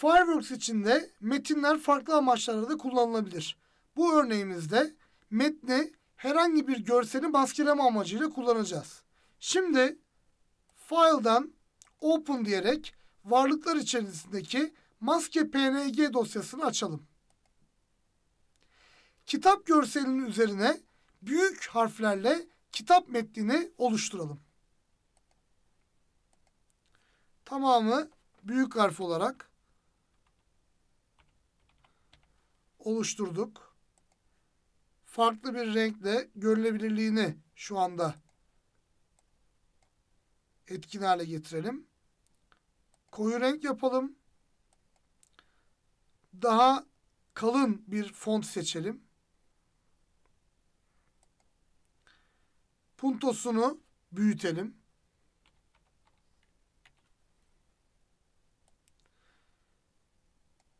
Fireworks içinde metinler farklı amaçlarda da kullanılabilir. Bu örneğimizde metni herhangi bir görseli maskeleme amacıyla kullanacağız. Şimdi File'dan Open diyerek varlıklar içerisindeki maske png dosyasını açalım. Kitap görselinin üzerine büyük harflerle kitap metnini oluşturalım. Tamamı büyük harf olarak oluşturduk. Farklı bir renkle görülebilirliğini şu anda etkin hale getirelim. Koyu renk yapalım. Daha kalın bir font seçelim. Puntosunu büyütelim.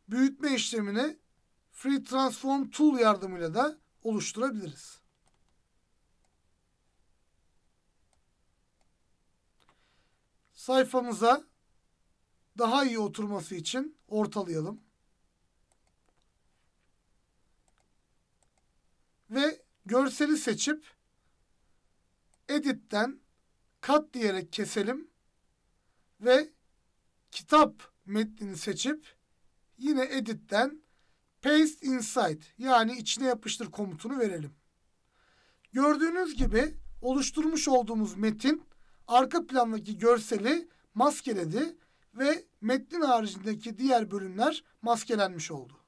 Büyütme işlemini Free Transform Tool yardımıyla da oluşturabiliriz. Sayfamıza daha iyi oturması için ortalayalım. Ve görseli seçip Edit'ten Cut diyerek keselim ve kitap metnini seçip yine Edit'ten Paste Inside yani içine yapıştır komutunu verelim. Gördüğünüz gibi oluşturmuş olduğumuz metin arka plandaki görseli maskeledi ve metnin haricindeki diğer bölümler maskelenmiş oldu.